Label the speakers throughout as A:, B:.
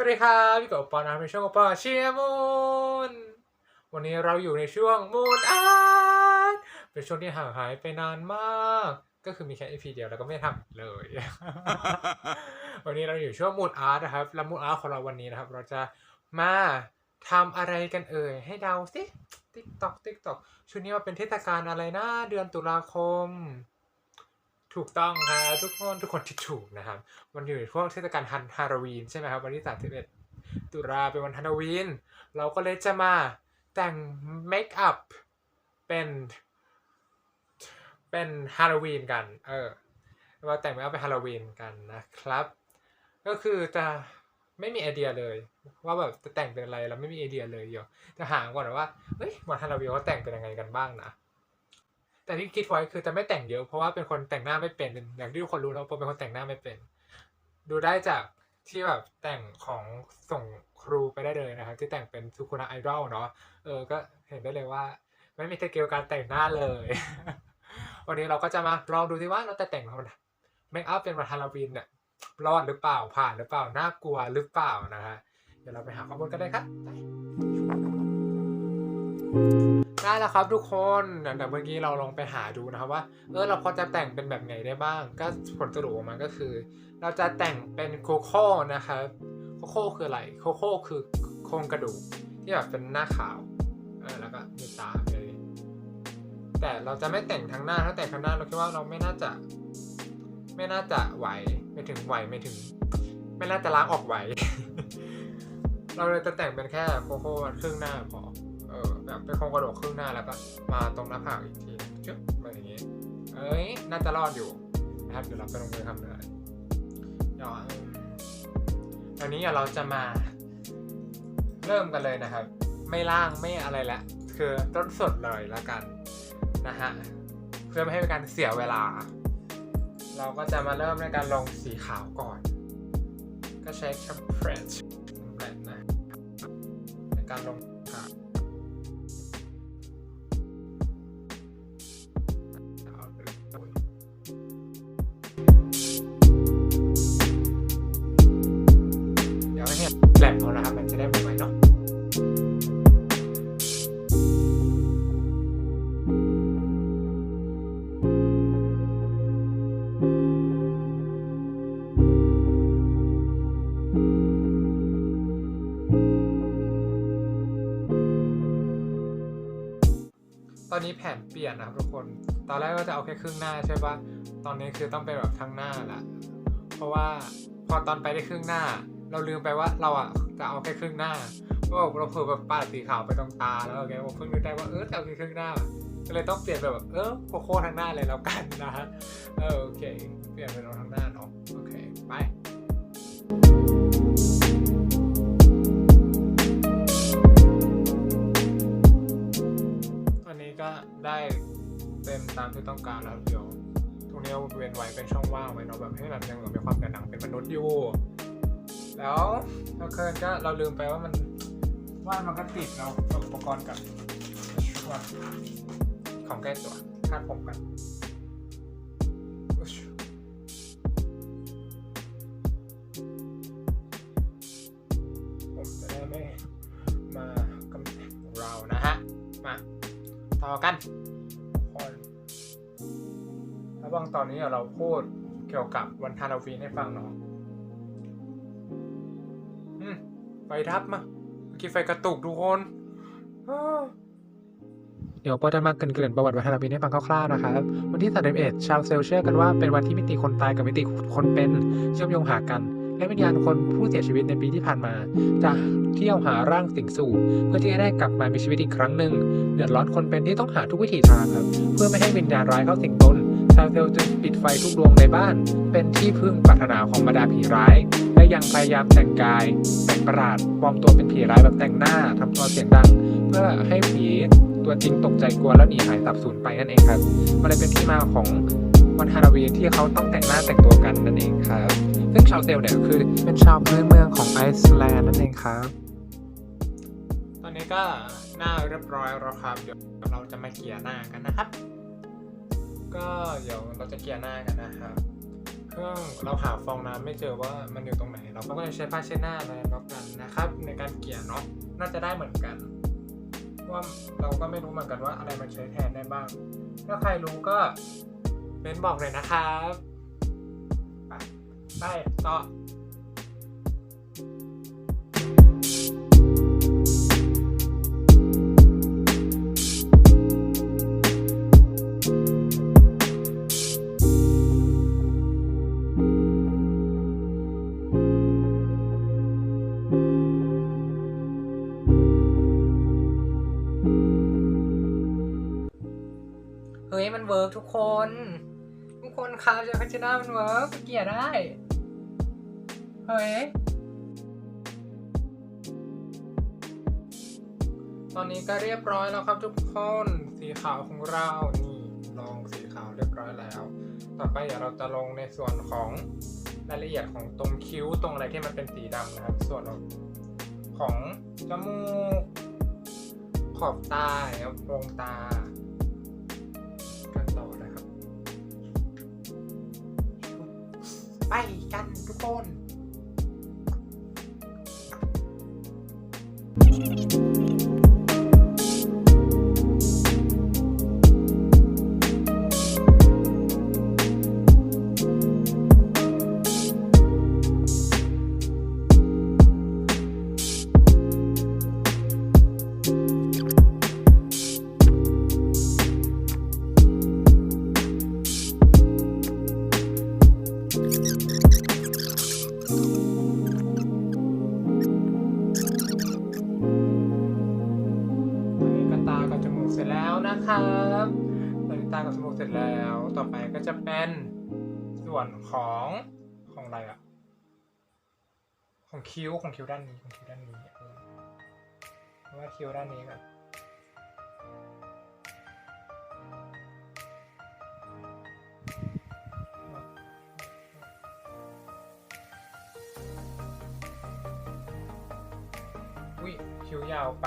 A: วัสดีครับพี่กบปอนะในช่วงกบปอเชียร์มูนวันนี้เราอยู่ในช่วงมูนอาร์ตเป็นช่วงที่ห่างหายไปนานมาก ก็คือมีแค่ EP เดียวแล้วก็ไม่ทำเลย วันนี้เราอยู่ช่วงมูนอาร์ตนะครับและมูนอาร์ตของเราวันนี้นะครับ เราจะมาทำอะไรกันเอ่ยให้เดาสิติ๊กตอกติ๊กตอกช่วงนี้มันเป็นเทศกาลอะไรนะเดือนตุลาคม ถูกต้องครับทุกคนทุกคนที่ถูกนะครับมันอยู่ในช่วงเทศกาลฮันฮาโลวีนใช่ไหมครับวันที่31ตุลาเป็นวันฮาโลวีนเราก็เลยจะมาแต่งเมคอัพเป็นเป็นฮาโลวีนกันเออมาแต่งเมคอัพเป็นฮาโลวีนกันนะครับ ก็คือจะไม่มีไอเดียเลย ว่าแบบจะแต่งเป็นอะไรเราไม่มีไอเดียเลยเดี๋ยวจะหาก่อนว่าเฮ้ยวันฮาโลวีนเขาแต่งเป็นยังไงกันบ้างนะ แต่ที่คิดไว้คือจะไม่แต่งเยอะเพราะว่าเป็นคนแต่งหน้าไม่เป็นอย่างที่ทุกคนรู้แล้วผมเป็นคนแต่งหน้าไม่เป็น ดูได้จากที่แบบแต่งของส่งครูไปได้เลยนะครับ ที่แต่งเป็นซูคุนะไอดอลเนาะเออก็เห็นได้เลยว่า ไม่มีสเกลการแต่งหน้าเลย วันนี้เราก็จะมาลองดูที่ว่าเราจะแต่งเมคอัพเป็นวันฮาโลวีนเนี่ยรอดหรือเปล่าผ่านหรือเปล่าน่ากลัวหรือเปล่านะฮะเดี๋ยวเราไปหาข้อมูลกันเลยครับ ได้แล้วครับทุกคนเดี๋ยวเมื่อกี้เราลองไปหาดูนะครับว่า เออเราพอจะแต่งเป็นแบบไหนได้บ้าง ก็ผลสรุปออกมาก็คือ เราจะแต่งเป็นโคโค่นะครับ โคโค่คืออะไร โคโค่คือโครงกระดูกที่แบบเป็นหน้าขาวเออแล้วก็มีตาเลยแต่เราจะไม่แต่งทั้งหน้าถ้าแต่งทั้งหน้าเราคิดว่าเราไม่น่าจะ ไม่น่าจะไหวไม่ถึงไหวไม่ถึง ไม่น่าจะล้างออกไหว เราเลยจะแต่งเป็นแค่โคโค่ครึ่งหน้าพอ แบบเป็นโคงกระโดูกครึ่งหน้าแล้วก็มาตรงหน้าผากอีกทีจุ๊บมาอย่างงี้เอ้ยน่าจะรอดอยู่นะครับเดี๋ยวเราไปลงมือทำเลยเดี๋ยวอันนี้เดี๋ยวเราจะมาเริ่มกันเลยนะครับ ไม่ล่างไม่อะไรละคือต้นสดเลยแล้วกันนะฮะเพื่อไม่ให้เป็นการเสียเวลา เราก็จะมาเริ่มในการลงสีขาวก่อน ก็ใช้แคปเฟรชแบนนะในการลง อนนี้แผนเปลี่ยนนะครับทุกคน ตอนแรกก็จะเอาแค่ครึ่งหน้าใช่ปะตอนนี้คือต้องเป็นแบบทั้งหน้าละ เพราะว่าพอตอนไปได้ครึ่งหน้า เราลืมไปว่าเราอะจะเอาแค่ครึ่งหน้าเพราะว่าเราเผื่อแบบปาดสีขาวไปตรงตาแล้วไงผมเพิ่งนึกได้ว่าเออจะเอาแค่ครึ่งหน้าก็เลยต้องเปลี่ยนไปแบบเออโคโค่ทั้งหน้าเลยแล้วกันนะฮะเออโอเค เปลี่ยนเป็นทั้งหน้าเนาะโอเคไป ได้เต็มตามที่ต้องการแล้วเดี๋ยวตรงนี้เอาเว้นไว้เป็นช่องว่างไว้เนาะแบบให้แบบยังเหมือมีความเป็นหนังเป็นมนุษย์อยู่ แล้วเราเคยก็เราลืมไปว่ามันว่ามันก็ติดเราอุปกรณ์กับของใกล้ตัวคาดผมกันผมจะได้ไม่มากำแพงของเรานะฮะ มา ต่อกันทุกคนแล้วบางตอนนี้เราพูดเกี่ยวกับวันฮาโลวีนให้ฟังเนาะอืมไฟดับมาเมื่อกี้ไฟกระตุกทุกคนเดี๋ยวปอจะมาเกินๆประวัติวันฮาโลวีให้ฟังคร่าวๆนะครับ วันที่31ชาวเซลเชื่อกันว่าเป็นวันที่มิติคนตายกับมิติคนเป็นเชื่อมโยงหากัน และวิญญาณคนผู้เสียชีวิตในปีที่ผ่านมา จะเที่ยวหาร่างสิงสู่ เพื่อที่จะได้กลับมามีชีวิตอีกครั้งหนึ่งเดือดร้อนคนเป็นที่ต้องหาทุกวิถีทางครับเพื่อไม่ให้วิญญาณร้ายเข้าสิงตนชาวเซลจึงปิดไฟทุกดวงในบ้าน เป็นที่พึ่งปรารถนาของบรรดาผีร้าย และยังพยายามแต่งกาย แต่งประหลาดปลอมตัวเป็นผีร้ายแบบแต่งหน้าทำตัวเสียงดัง เพื่อให้ผีตัวจริงตกใจกลัวแล้วหนีหายสับสูญไปนั่นเองครับมันเลยเป็นที่มาของวันฮาโลวีนที่เขาต้องแต่งหน้าแต่งตัวกันนั่นเองครับ ซึ่งชาวเซลเนี่ยคือเป็นชาวพื้นเมืองของไอซ์แลนด์นั่นเองครับ ตอนนี้ก็หน้าเรียบร้อยแล้วครับ เดี๋ยวเราจะมาเกี่ยหน้ากันนะครับ ก็เดี๋ยวเราจะเกี่ยหน้ากันนะครับเคซึ่องเราหาฟองน้ำไม่เจอว่ามันอยู่ตรงไหน เราก็เลยใช้ผ้าเช็ดหน้ามาแล้วกันนะครับ ในการเกี่ยเนาะน่าจะได้เหมือนกันว่าเราก็ไม่รู้เหมือนกันว่าอะไรมันใช้แทนได้บ้าง ถ้าใครรู้ก็เป็นบอกเลยนะครับ ไปต่อเฮ้ยมันเวิร์กทุกคน ทุกคนครับจะพัชนามันเวิร์กเกลี่ยได้ เฮ้ย ตอนนี้ก็เรียบร้อยแล้วครับทุกคน สีขาวของเรา นี่ลองสีขาวเรียบร้อยแล้ว ต่อไปเดี๋ยวเราจะลงในส่วนของรายละเอียดของตรงคิ้วตรงอะไรที่มันเป็นสีดำนะครับ ส่วนของจมูก ขอบตาครับโพรงตากันต่อนะครับ ไปกันทุกคน ตอนนี้ตากับจมูกเสร็จแล้ว ต่อไปก็จะเป็นส่วนของของอะไรอะของคิ้วของคิ้วด้านนี้ของคิ้วด้านนี้เพราว่าคิ้วด้านนี้แบบอุ้ยคิ้วยาวไป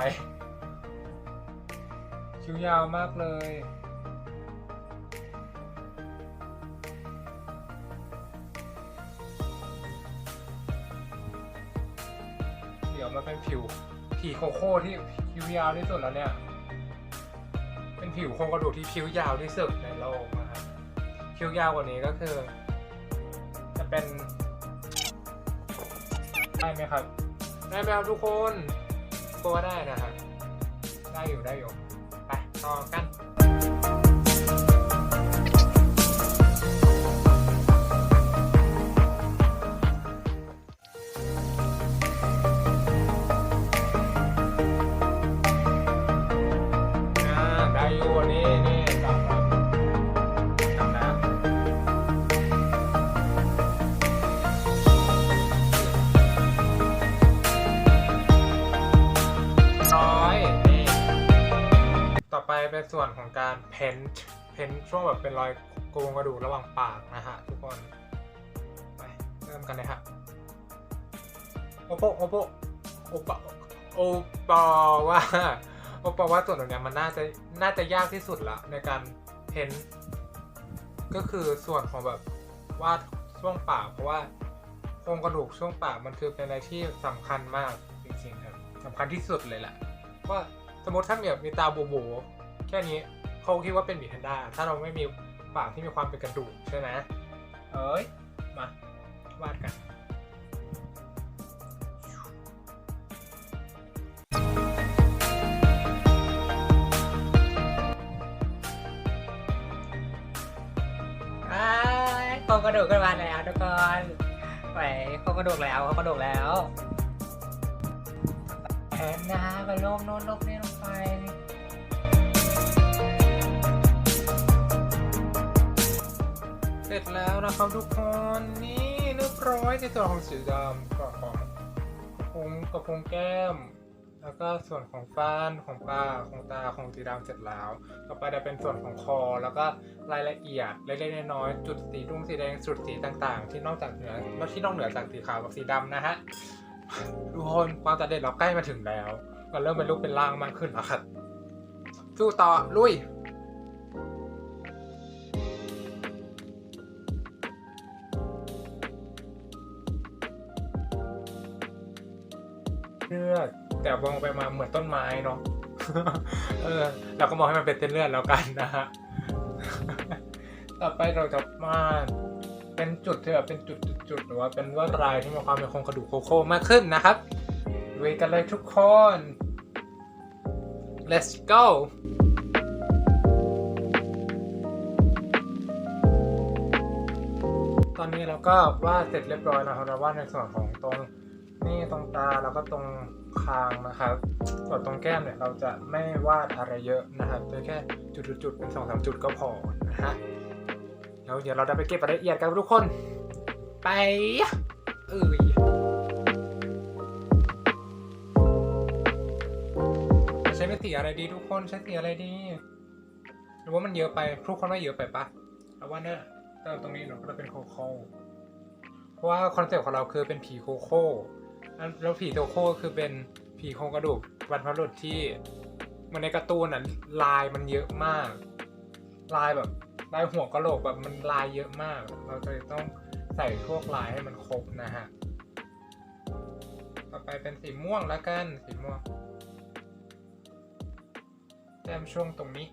A: คิ้วยาวมากเลย ผิวผีโคโค่ที่คิวยาวที่สุดแล้วเนี่ย เป็นผิวโครงกระดูกที่ผิวยาวที่สุดในโลกนะครับคิ้วยาวกว่านี้ก็คือ จะเป็นได้ไหมครับ ได้ไหมครับทุกคนตัวได้นะครับ ได้อยู่ได้อยู่ ไปต่อกัน ส่วนของการเพ้นท์เพ้นท์ช่วงแบบเป็นรอยโกงกระดูกระหว่างปากนะฮะทุกคนไปเริ่มกันเลยฮะโอโปโอโปโอปะโอปอว่าโอปอว่าส่วนตรงนี้มันน่าจะน่าจะยากที่สุดละในการเพ้นท์ก็คือส่วนของแบบวาดช่วงปากเพราะว่าโครงกระดูกช่วงปากมันคือเป็นอะไรที่สำคัญมากจริงๆครับสำคัญที่สุดเลยแหละว่าสมมติถ้ามีแบบมีตาโบวๆ แค่นี้เขาคิดว่าเป็นหมีแพนด้าถ้าเราไม่มีปากที่มีความเป็นกระดูกใช่ไหมเอ้ย มาวาดกัน
B: อ้ายโครงกระดูกกันมาแล้วทุกคนไปโครงกระดูกแล้วโครงกระดูกแล้วแอนนาก็ลบโน้นลบนี่ลงไป
A: ร็จแล้วนะครับทุกคนนี่เรียบร้อยในส่วนของสีดำกับของกระพุ้งกระพุ้งแก้ม แล้วก็ส่วนของฟ้านของปากของตาของสีดำเสร็จแล้ว ต่อไปจะเป็นส่วนของคอ แล้วก็รายละเอียดเล็กๆน้อยๆจุดสีรุ้งสีแดงจุดสีต่าง ๆ ที่นอกจากเหนือแล้วที่นอกเหนือจากสีขาวกับสีดำนะฮะทุกคนความตัดเด็ดเราใกล้มาถึงแล้ว มันเริ่มเป็นรูปเป็นร่างมากขึ้นแล้วครับสู้ต่อลุย เลือด แต่มองไปมาเหมือนต้นไม้เนาะเออเราก็มองให้มันเป็นเส้นเลือดแล้วกันนะฮะต่อไปเราจะมาเป็นจุดที่แบบเป็นจุดจุดๆหรือว่าเป็นลวดลายที่มีความเป็นโครงกระดูกโคโค่มากขึ้นนะครับลุยกันเลยทุกคน let's go ตอนนี้เราก็วาดเสร็จเรียบร้อยนะครับเราวาดในส่วนของตรง นี่ตรงตาแล้วก็ตรงคางนะครับส่วนตรงแก้มเนี่ยเราจะไม่วาดอะไรเยอะนะครับเพียแค่จุดๆๆเป็นสองสามจุดก็พอนะฮะแล้วเดี๋ยวเราจะไปเก็บรายละเอียดกันทุกคน ไปเอ้ยใช้เป็นสีอะไรดีทุกคนใช้สีอะไรดีหรือว่ามันเยอะไปทุกคนว่าเยอะไปปะเอาว่าเนี่ยเติมตรงนี้เราก็จะเป็นโคโค่เพราะว่าคอนเซ็ปต์ของเราคือเป็นผีโคโค่ แล้วผีโคโค่คือเป็นผีโครงกระดูกบรรพบุรุษที่ มันในการ์ตูนอะลายมันเยอะมาก ลายแบบลายหัวกะโหลกแบบมันลายเยอะมาก เราจะต้องใส่พวกลายให้มันครบนะฮะต่อไปเป็นสีม่วงแล้วกันสีม่วงแต้มช่วงตรงนี้